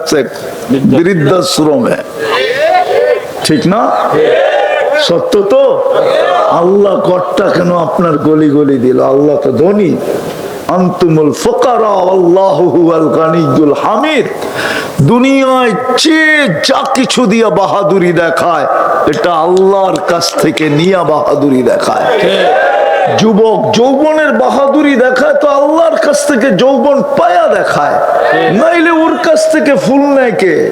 রাখছে বৃদ্ধাশ্রমে। ঠিক না? সত্য তো? আল্লাহ কর্তা কেন আপনার গলি গলি দিল? আল্লাহ তো ধনী। বাহাদুরি দেখায়, এটা আল্লাহর কাছ থেকে নিয়া বাহাদুরি দেখায়। যুবক যৌবনের বাহাদুরি দেখায় তো আল্লাহর কাছ থেকে যৌবন পায়া দেখায়। নাইলে ওর কাছ থেকে ফুল নেয় কে?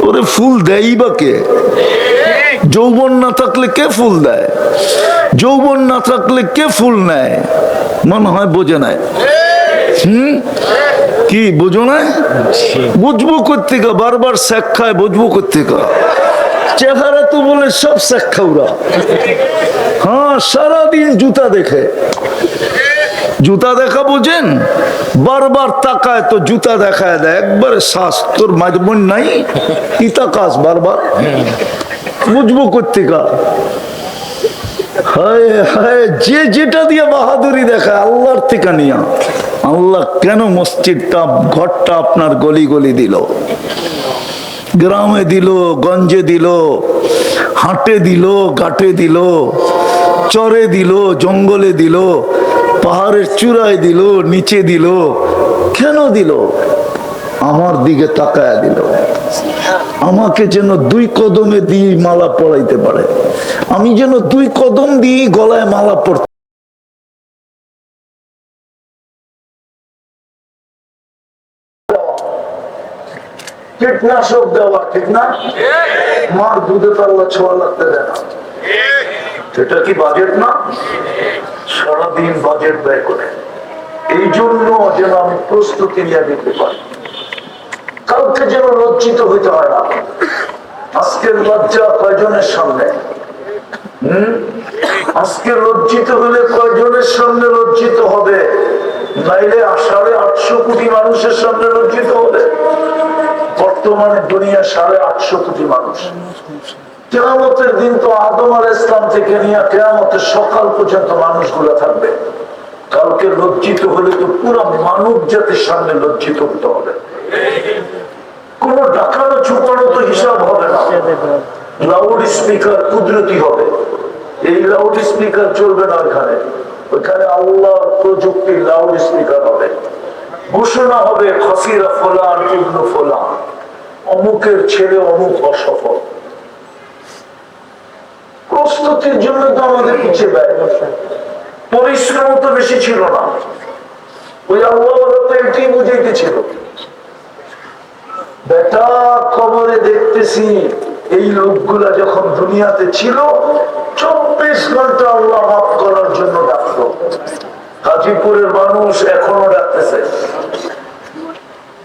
ওরে ফুল দেয় বা কে? যৌবন না থাকলে কে ফুল দেয়? যৌবন না থাকলে কে ফুল নেয়? মনে হয় বোঝে নাই। হুম? কি বুঝো না বুঝব করতে কোথেকে বারবার শেখায় বুঝব কোথেকে চেহারা তো বলে সব ওরা হ্যাঁ সারাদিন জুতা দেখে। জুতা দেখা বোঝেন? বারবার তাকায় তো জুতা দেখায় দেয়। একবারে শ্বাস, তোর মাঝবন নাই? কি তাকাস বারবার? বুঝব কোথেকা হায় হায়, যে যেটা দিয়ে বাহাদুরি দেখায় আল্লাহর থেকে নিয়া। আল্লাহ কেন মসজিদটা, ঘরটা আপনার গলি গলি দিল? গ্রামে দিল, গঞ্জে দিল, হাটে দিল, ঘাটে দিল, চরে দিল, জঙ্গলে দিল, পাহাড়ের চূড়ায় দিল, নিচে দিল, কেন দিল? আমার দিকে তাকায়া দিল। আমাকে যেন দুই কদমে দিয়ে মালা পড়াইতে পারে। আমি যেন দুই কদম দিয়ে গলায় মালা পড়তে কীটনাশক দেওয়া ঠিক না? মার দুধে পাল্লা ছোঁয়া লাগতে দেয় না। এটা কি বাজেট না? সারাদিন বাজেট ব্যয় করে। এই জন্য যেন আমি প্রস্তুতি নিয়ে দিতে পারি। কাউকে যেন লজ্জিত হইতে হয় না। আজকের লজ্জা কয়জনের সামনে? হম? আজকে লজ্জিত হলে কয়জনের সামনে লজ্জিত হবে? নাইলে সাড়ে আটশো কোটি মানুষের সামনে লজ্জিত হবে। বর্তমানে দুনিয়া সাড়ে আটশো কোটি মানুষ। কেয়ামতের দিন তো আদম আল ইসলাম থেকে নিয়ে কেয়ামতের সকাল পর্যন্ত মানুষগুলো থাকবে। কালকে লজ্জিত হলে তো পুরো মানব জাতির সামনে লজ্জিত হতে হবে। কোন ডাকানো ছুপানো তো হিসাব হবে না। লাউড স্পিকার কুদরতি হবে। এই লাউড স্পিকার চলবে না ওইখানে। ওইখানে আল্লাহ প্রযুক্তির লাউড স্পিকার হবে। ঘোষণা হবে খসিরা ফোলান ইবনু ফোলান। অমুকের ছেলে অমুক অসফল। প্রস্তুতির জন্য তো আমাদের পিছিয়ে ব্যয় পরিশ্রম তো বেশি ছিল না। ওই আল্লাহ তো এটাই বুঝাইতেছিল। বেটা কবরে দেখতেছি, এই লোকগুলা যখন দুনিয়াতে ছিল, চব্বিশ ঘণ্টা আল্লাহ মাফ করার জন্য ডাকলো। গাজীপুরের মানুষ এখনও ডাকতেছে।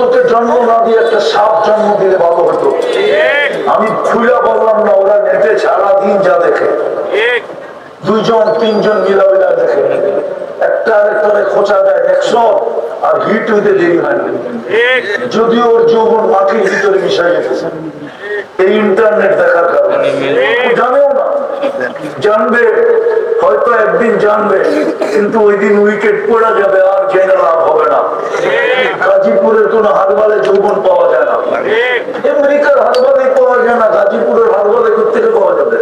তোকে জন্ম না দিয়ে একটা সাপ জন্ম দিলে ভালো হতো। আমি খুলে বললাম, না, ওরা নেটে সারাদিন যা দেখে। দুইজন, তিনজন মিলামিলা দেখে। একটা খোঁচা দেয় একশো, আর হিট হইতে দেরি হয় না। জানবে হয়তো একদিন জানবে কিন্তু ওই দিন উইকেট পড়া যাবে আর জেনে লাভ হবে না। গাজীপুরের কোন হারবালে যৌবন পাওয়া যায় না। আমেরিকার হারবালে পাওয়া যায় না গাজীপুরের হারবালে থেকে পাওয়া যাবে?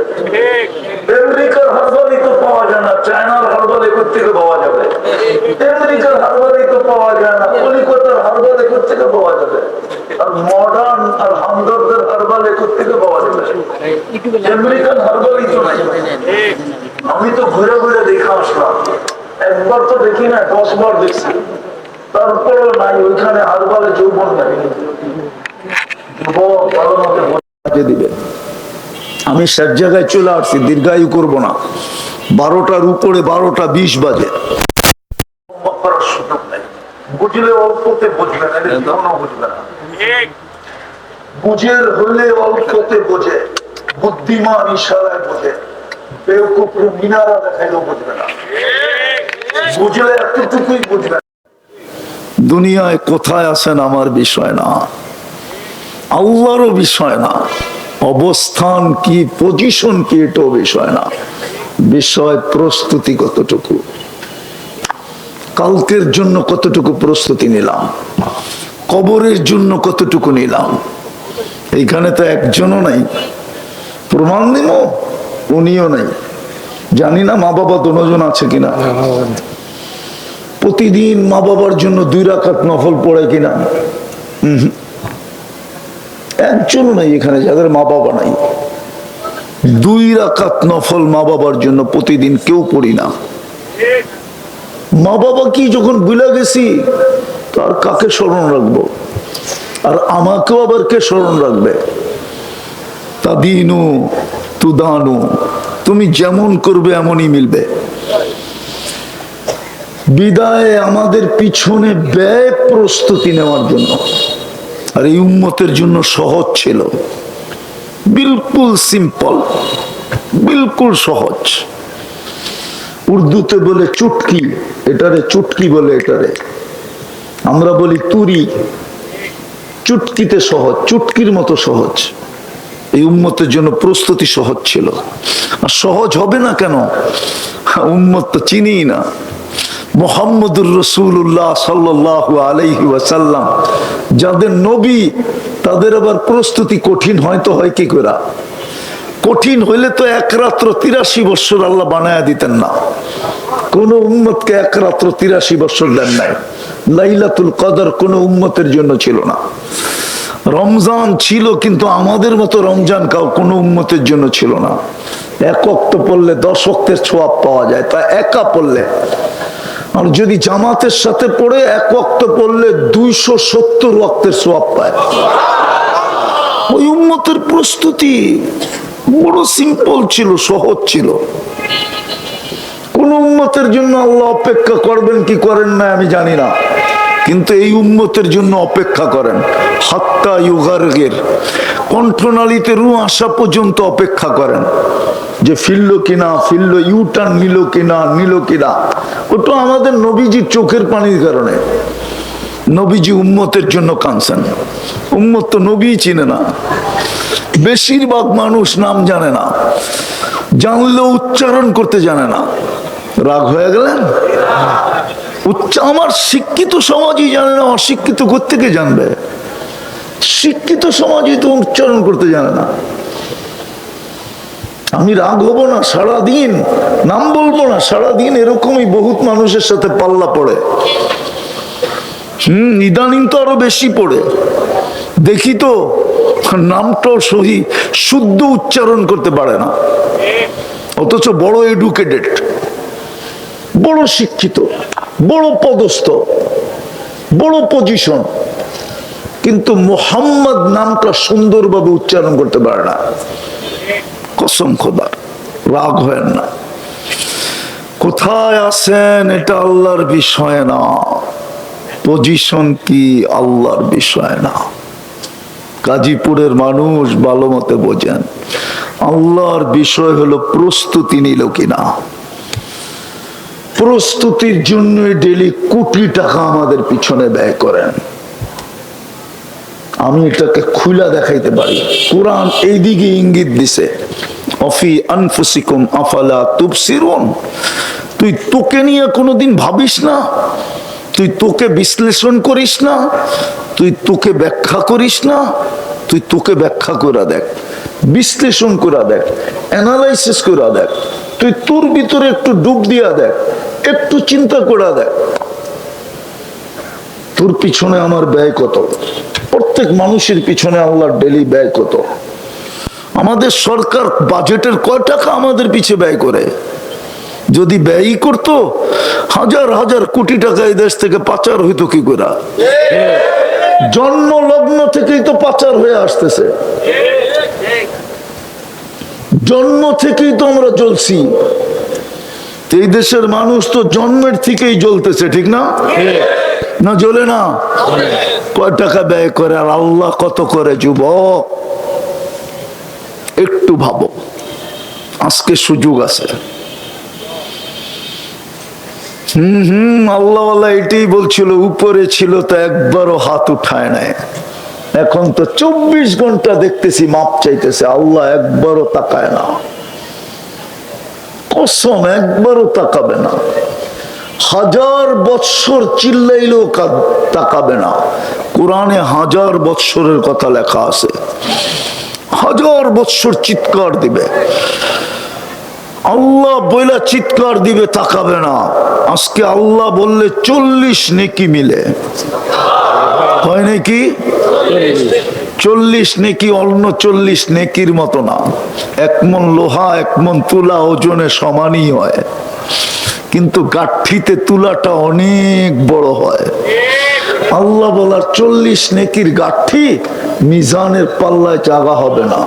আমেরিকার হারবালি তো পাওয়া যায় না চায়নার হারবালি থেকে পাওয়া যাবে? আমেরিকার হারবালি তো পাওয়া যায় না কলিকাতার হারবালি থেকে পাওয়া যাবে? আর মডার্ন আর হামদর্দের হারবালি থেকে পাওয়া যাবে আমেরিকান হারবালি তো নাই। আমি তো ঘুরে ঘুরে দেখলাম বসলাম একবার তো দেখি না দশ বার দেখছি। তারপরেও নাই ওইখানে যৌবন নাই। দিবে। আমি সব জায়গায় চলে আসছি দীর্ঘায়ু করব না। বারোটার উপরে বারোটা বিশ বাজে। বুঝলে অল্পতে বুঝবে না জীবনও বুঝবে না। বুঝের হলে অল্পতে বোঝে, বুদ্ধিমান ইশারায় বোঝে। বেউকুপুর মিনারা দেখাইলেও বুঝবে না। বুঝলে এতটুকুই বুঝবে। দুনিয়ায় কোথায় আছেন আমার বিষয় না। আল্লাহরও বিষয় না। অবস্থান কি পজিশন কি, এটাও বিষয় না। বিষয় প্রস্তুতি কতটুকু? কালকের জন্য কতটুকু প্রস্তুতি নিলাম? কবরের জন্য কতটুকু নিলাম? এইখানে তো একজনও নাই। প্রমাণ দিব উনিও নাই। জানি না মা বাবা দুজন আছে কিনা। প্রতিদিন মা বাবার জন্য দুই রাকাত নফল পড়ে কিনা। একজনও নাই এখানে যাদের মা বাবা নাই। দুই রাকাত নফল মা বাবার জন্য প্রতিদিন কেউ পড়ি না। মা বাবা কি যখন ভুলে গেছি, তার কাকে স্মরণ রাখব? আর আমাকেও আবার কে স্মরণ রাখবে। তাদিনু তুদানু, তুমি যেমন করবে এমনই মিলবে। বিদায় আমাদের পিছনে ব্যয় প্রস্তুতি নেওয়ার জন্য। আর এই উন্মতের জন্য সহজ ছিল। বিলকুল সিম্পল, বিলকুল সহজ। উর্দুতে বলে চুটকি, এটারে চুটকি বলে এটারে। আমরা বলি তুরি। চুটকিতে সহজ, চুটকির মতো সহজ। এই উম্মতের জন্য প্রস্তুতি সহজ ছিল। আর সহজ হবে না কেন? উম্মত তো চিনি না। মোহাম্মদুর রসুল্লাহ সাল্লাহ আলাইহি ওয়াসাল্লাম, যাদের নবী, তাদের আবার প্রস্তুতি কঠিন হয়তো হয় কি করে কঠিন হইলে তো এক রাত্র তিরাশি বৎসর আল্লাহ বানায়া দিতেন না। কোন উম্মতকে এক রাত্র তিরাশি বৎসর দেন নাই। লাইলাতুল কদর কোন উম্মতের জন্য ছিল না। রমজান ছিল কিন্তু আমাদের মতো রমজান কাউ কোনো উম্মতের জন্য ছিল না। এক অক্ত পড়লে দশ অক্তের ছোয়াব পাওয়া যায়, তা একা পড়লে। আর যদি জামাতের সাথে পড়ে এক অক্ত পড়লে দুইশো সত্তর অক্তের সোয়াব পায়। ওই উন্মতের প্রস্তুতি বড় সিম্পল ছিল, সহজ ছিল। কোন উন্মতের জন্য আল্লাহ অপেক্ষা করবেন কি করেন না আমি জানি না। কিন্তু এই উম্মতের জন্য অপেক্ষা করেন। হাত্তা ইউগার্গের কণ্ঠনালীতে রু আসা পর্যন্ত অপেক্ষা করেন। যে ফিরল কিনা, ফিরল, ইউটার্ন নিল কিনা নিল কিনা। ওটা আমাদের নবীজির চোখের পানির কারণে। নবীজি উম্মতের জন্য কাঁদছেন। উম্মত তো নবী চিনে না। বেশিরভাগ মানুষ নাম জানে না। জানলেও উচ্চারণ করতে জানে না। রাগ হয়ে গেলেন? উচ্চ, আমার শিক্ষিত সমাজই জানে না অশিক্ষিত কোথেকে জানবে? শিক্ষিত সমাজই তো উচ্চারণ করতে জানে না। আমি রাগ হব না সারাদিন, নাম বলব না, সারাদিন এরকমই বহুত মানুষের সাথে পাল্লা পড়ে। হম, ইদানিং তো আরও বেশি পড়ে। দেখি তো, নামটাও সহি, শুদ্ধ উচ্চারণ করতে পারে না। অথচ বড় এডুকেটেড বড় শিক্ষিত, বড় পদস্থ, বড় পজিশন কিন্তু মোহাম্মদ নামটা সুন্দরভাবে উচ্চারণ করতে পারে না। কসম খোদার রাগ হয় না। কোথায় আছেন এটা আল্লাহর বিষয় না। পজিশন কি আল্লাহর বিষয় না। গাজীপুরের মানুষ ভালো মতে বোঝেন, আল্লাহর বিষয় হলো প্রস্তুতি নিল কিনা। প্রস্তুতির জন্য ডেলি কোটি টাকা আমাদের পিছনে ব্যয় করেন। আমি এটাকে খুলা দেখাইতে পারি। কোরআন এইদিকে ইঙ্গিত দিছে। অফি আনফুসিকুম আফালা তুই তোকে নিয়ে কোনোদিন ভাবিস না। তুই তোকে বিশ্লেষণ করিস না। তুই তোকে ব্যাখ্যা করিস না। তুই তোকে ব্যাখ্যা করে দেখ। বিশ্লেষণ করে দেখ। অ্যানালাইসিস করে দেখ। তুই তোর ভিতরে একটু ডুব দিয়া দেখ। একটু চিন্তা করে দেখ তোর পিছনে আমার ব্যয় কত? প্রত্যেক মানুষের পিছনে আল্লাহর ডেলি ব্যয় কত? আমাদের সরকার বাজেটের কয় টাকা আমাদের পিছে ব্যয় করে? যদি ব্যয় করতো, হাজার হাজার কোটি টাকা এই দেশ থেকে পাচার হইতো কি করে? জন্ম লগ্ন থেকেই তো পাচার হয়ে আসতেছে। জন্ম থেকেই তো আমরা তো এই দেশের মানুষ তো জন্মের থেকেই জ্বলতেছে, ঠিক না? না জ্বলে না? কয় টাকা ব্যয় করে আর আল্লাহ কত করে যুবক? একটু ভাবো, আজকে সুযোগ আছে। হম হম আল্লাহ এটাই বলছিল, উপরে ছিল তো একবারও হাত উঠায় নাই। এখন তো চব্বিশ ঘণ্টা দেখতেছি, মাপ চাইতেছে, আল্লাহ একবারও তাকায় না। কসম একবারও তাকাবে না। হাজার বৎসর চিল্লাইলেও তাকাবে না। কোরআনে হাজার বৎসরের কথা লেখা আছে। হাজার বৎসর চিৎকার দিবে। আল্লাহ বইলা চিৎকার দিবে, তাকাবে না। আজকে আল্লাহ বললে চল্লিশ নেকি মিলে। হয় নাকি? চল্লিশ নেকি অন্য চল্লিশ নেকির মতো না। একমন লোহা একমন তুলা ওজনে সমানই হয়। কিন্তু গাঠিতে তুলাটা অনেক বড় হয়। আল্লাহ বলার চল্লিশ নেকির গাঠি মিজানের পাল্লায় জাগা হবে না।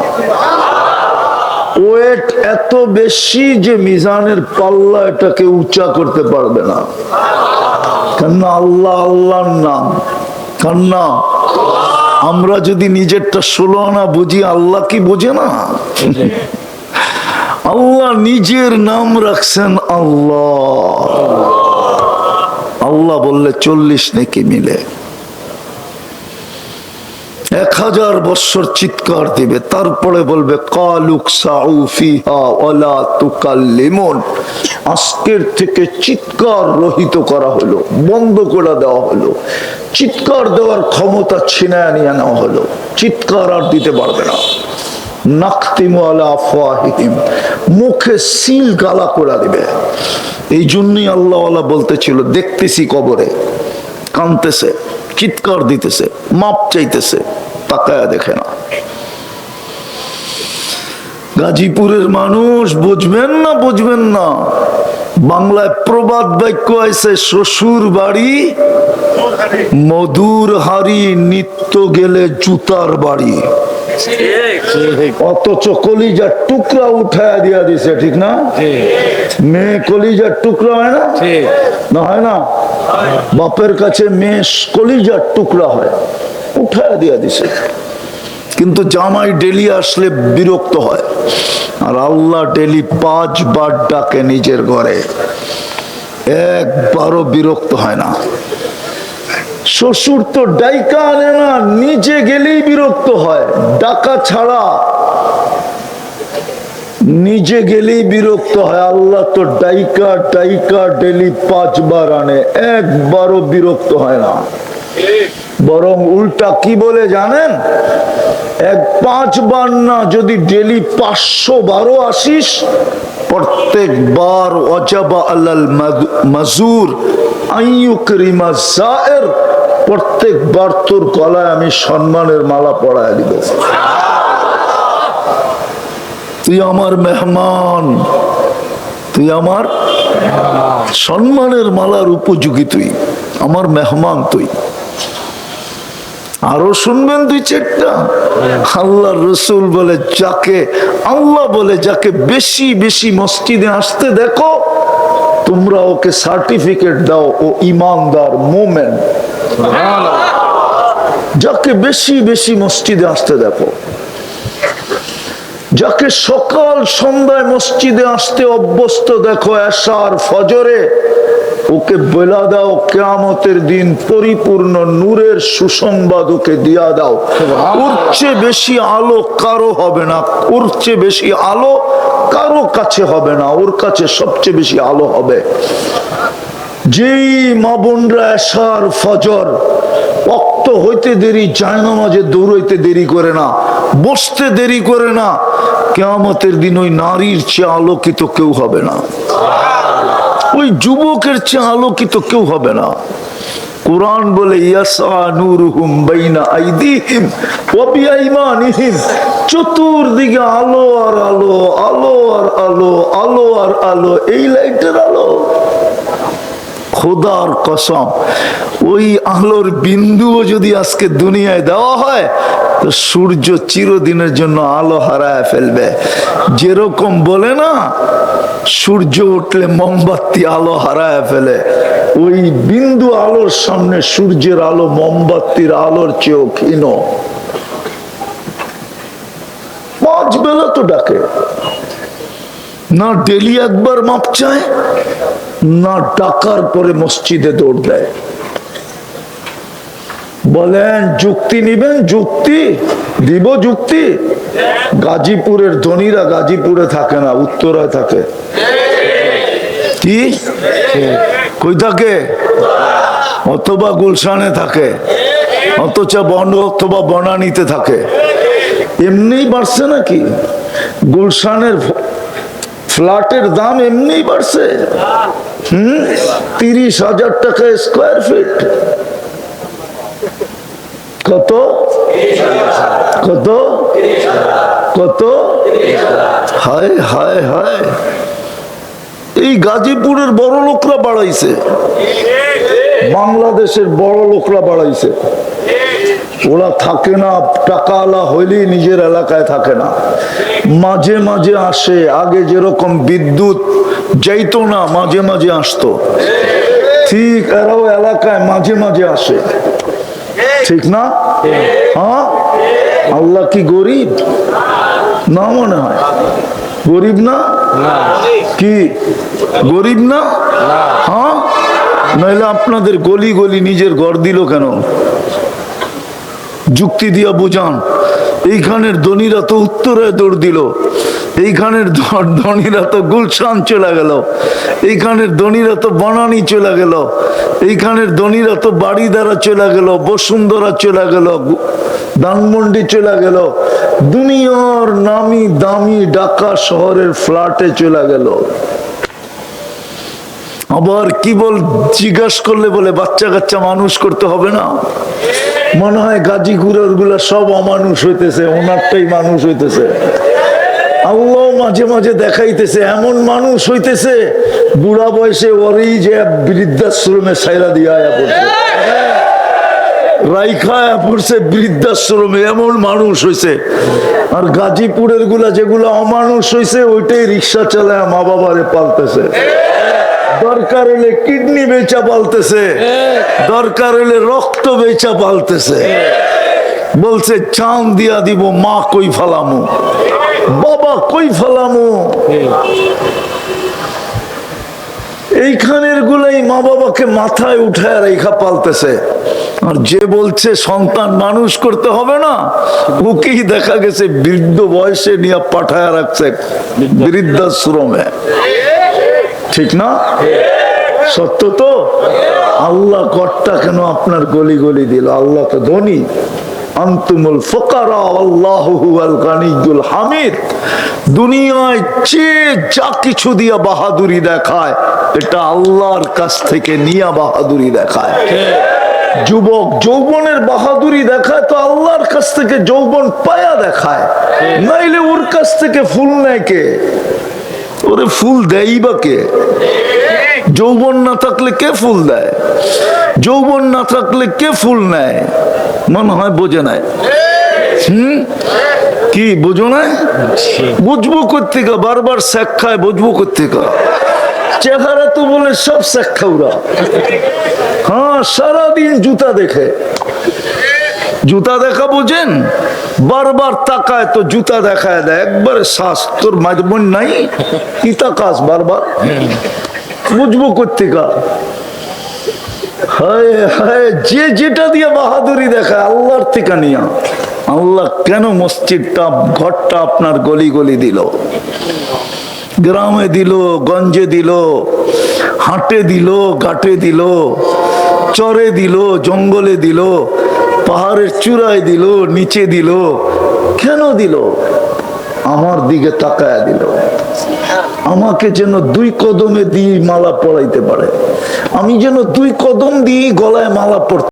ওয়েট এত বেশি যে মিজানের পাল্লা এটাকে উঁচা করতে পারবে না। কেননা আল্লাহ আল্লাহর নাম। কান্না আমরা যদি নিজেরটা ষোলো আনা বুঝি, আল্লাহ কি বোঝে না? আল্লাহ নিজের নাম রাখছেন আল্লাহ। আল্লাহ বললে চল্লিশ নাকি মিলে। এক হাজার বৎসর চিৎকার দিবে, তারপরে বলবে আজকের থেকে চিৎকার রহিত করা হলো, বন্ধ করে দেওয়া হলো। চিৎকার দেওয়ার ক্ষমতা ছিনায় নিয়ে নেওয়া হলো। চিৎকার আর দিতে পারবে না। মুখে সিল গালা করে দিবে। এই জন্যই আল্লাহ বলতেছিল, দেখতেছি কবরে। কানতেছে, চিৎকার দিতেছে, মাপ চাইতেছে, তাকায়া দেখে না। গাজীপুরের মানুষ বুঝবেন না বুঝবেন না। বাংলায় প্রবাদ বাক্য আছে, শ্বশুর বাড়ি, মধুর হারি নিত্য গেলে জুতার বাড়ি। অথচ কলিজার টুকরা উঠায় দিয়া দিছে, ঠিক না? মেয়ে কলিজার টুকরা হয় না? না হয় না? বাপের কাছে মেয়ে কলিজার টুকরা হয়, উঠায় দিয়া দিছে। কিন্তু জামাই ডেলি আসলে বিরক্ত হয়। আর আল্লাহ ডেলি পাঁচবার ডাকে নিজের ঘরে। একবারও বিরক্ত হয় না। শ্বশুর তো ডাইকা আনে না, নিজে গেলেই বিরক্ত হয়। ডাকা ছাড়া নিজে গেলেই বিরক্ত হয়। আল্লাহ তো ডাইকা ডাইকা ডেলি পাঁচবার আনে, একবারও বিরক্ত হয় না। বরং উল্টা কি বলে জানেন? এক পাঁচবার না যদি ডেলি পাঁচশো বারো আসিস, প্রত্যেকবার অজাবা আল্লাল মাজুর আইয়ুকরিমা জায়ের প্রত্যেকবার তোর গলায় আমি সম্মানের মালা পড়ায় দিব। তুই আমার মেহমান, তুই আমার সম্মানের মালার উপযোগী তুই, আমার মেহমান তুই। আরও শুনবেন দুই চারটা। আল্লাহ রসুল বলে, যাকে আল্লাহ বলে, যাকে বেশি বেশি মসজিদে আসতে দেখো, তোমরা ওকে সার্টিফিকেট দাও, ও ইমানদার, মোমেন। যাকে বেশি বেশি মসজিদে আসতে দেখো, যাকে সকাল সন্ধ্যায় মসজিদে আসতে অভ্যস্ত দেখো এসার ফজরে ওকে বলা দাও, কেয়ামতের দিন পরিপূর্ণ নূরের সুসংবাদ ওকে দিয়া দাও। ওর চেয়ে বেশি আলো কারও হবে না, ওর বেশি আলো কারও কাছে হবে না, ওর কাছে সবচেয়ে বেশি আলো হবে। যেই মা বোনরা এসার ফজর, অক্ত হইতে দেরি, জায়নামাজে দৌড়াইতে দেরি করে না, বসতে দেরি করে না, কেয়ামতের দিন ওই নারীর চেয়ে আলোকিত কেউ হবে না। ওই যুবকের চেয়ে আলোকিত কেউ হবে না। কোরআন বলে চতুর্দিকে আলো আর আলো আলো আর আলো আলো আর আলো, এই লাইটের আলো। খোদার কসম, ওই আলোর বিন্দুও যদি আজকে দুনিয়ায় দেওয়া হয় তো সূর্য চিরদিনের জন্য আলো হারায় ফেলবে। যেরকম বলে না, সূর্য উঠলে মোমবাতি আলো হারায় ফেলে। ওই বিন্দু আলোর সামনে সূর্যের আলো মোমবাতির আলোর চেয়েও ক্ষীণ। পাঁচ বেলা তো ডাকে। না ডেলি একবার মাপ চায়, না ডাকার পরে মসজিদে দৌড় দেয়। বলেন, যুক্তি নিবেন, যুক্তি দিব, যুক্তি। গাজীপুরের ধনীরা গাজীপুরে থাকে না, উত্তরায় থাকে। কি? কই থাকে? অথবা গুলশানে থাকে, অথচ বন অথবা বনানীতে থাকে। এমনিই বাড়ছে নাকি? গুলশানের ফ্ল্যাটের দাম এমনিই বাড়ছে। হুম? তিরিশ হাজার টাকা স্কোয়ার ফিট কত? কত? কত? হায় হায় হায়। এই গাজীপুরের বড় লোকরা বাড়াইছে। বাংলাদেশের বড় লোকরা বাড়াইছে। ওরা থাকে না, টাকাওয়ালা হইলেই নিজের এলাকায় থাকে না। মাঝে মাঝে আসে, আগে যেরকম বিদ্যুৎ যাইতো না, মাঝে মাঝে আসতো। ঠিক এরাও এলাকায় মাঝে মাঝে আসে। ঠিক না? হ্যাঁ? আল্লাহ কি গরিব? না মনে হয়। গরিব না? কি? গরিব না? হ্যাঁ? নইলে আপনাদের গলি গলি নিজের ঘর দিল কেন? যুক্তি দিয়া বুঝান। এইখানের ধনীরা তো উত্তরে দৌড় দিল। এইখানের ধনীরা তো গুলশান চলে গেল। এইখানের ধনীরা তো বনানি চলে গেল। এইখানের ধনীরা তো বাড়ি দ্বারা চলে গেল, বসুন্ধরা চলে গেল, ধানমন্ডি চলে গেল। দুনিয়ার নামি দামি ঢাকা শহরের ফ্ল্যাটে চলে গেল। আবার কি বল জিজ্ঞাস করলে বলে, বাচ্চা কাচ্চা মানুষ করতে হবে না। মনে হয় গাজীপুরেরগুলা সব অমানুষ হইতেছে, ওনারটাই মানুষ হইতেছে। আল্লাহ মাঝে মাঝে দেখাইতেছে, এমন মানুষ হইতেছে, বুড়া বয়সে ওরই যে বৃদ্ধাশ্রমে সাইরা দিয়ে পড়ছে। রাইখা আয়া পড়ছে বৃদ্ধাশ্রমে, এমন মানুষ হইছে। আর গাজীপুরেরগুলা যেগুলা অমানুষ হইছে, ওইটাই রিক্সা চালায় মা বাবারে পালতেছে। দরকার হলে কিডনি বেচা পালতেছে, দরকার হলে রক্ত বেচা পালতেছে। বলছে, চাঁদ দিয়া দিব, মা কই ফালামু? বাবা কই ফালামু? এইখানের গুলাই মা বাবাকে মাথায় উঠায় রেখা পালতেছে। আর যে বলছে সন্তান মানুষ করতে হবে না ওকেই দেখা গেছে বৃদ্ধ বয়সে নিয়ে পাঠায় রাখছে বৃদ্ধাশ্রমে। ঠিক না? সত্য তো? আল্লাহ কর্তা কেন আপনার গলি গলি দিল? আল্লাহ তো ধনী। আন্তুমুল ফকারা আল্লাহ হুয়াল হামিদ। দুনিয়ায় যে যা কিছু দিয়া বাহাদুরি দেখায়, এটা আল্লাহর কাছ থেকে নিয়া বাহাদুরি দেখায়। যুবক যৌবনের বাহাদুরি দেখায় তো আল্লাহর কাছ থেকে যৌবন পায়া দেখায়। নাইলে ওর কাছ থেকে ফুল নেয় কে? ওরে ফুল দেয় বা কে? যৌবন না থাকলে কে ফুল দেয়? যৌবন না থাকলে কে ফুল নেয়? মনে হয় বোঝে নাই। হুম? কি, বুঝো না বুঝব কোথেকে বারবার শেখায় বুঝব কোথেকে চেহারা তো বলে সব শেখা ওরা। হ্যাঁ সারাদিন জুতা দেখে। জুতা দেখা বোঝেন? বারবার তাকায় তো জুতা দেখায় দেয় একবারে শ্বাস, তোর মাঝমন নাই? কি তাকাস বারবার? বুঝব কোথেকা যে যেটা দিয়ে বাহাদুরি দেখায়, আল্লাহর থেকে নিয়া। আল্লাহ কেন মসজিদটা, ঘরটা আপনার গলি গলি দিল? গ্রামে দিল, গঞ্জে দিল, হাটে দিল, ঘাটে দিল, চরে দিল, জঙ্গলে দিল, পাহাড়ের চূড়ায় দিল, নিচে দিল, কেন দিল? আমার দিকে তাকায় দিল। আমাকে যেন দুই কদমে দিয়ে মালা পড়াইতে পারে। আমি যেন দুই কদম দিয়ে গলায় মালা পড়তে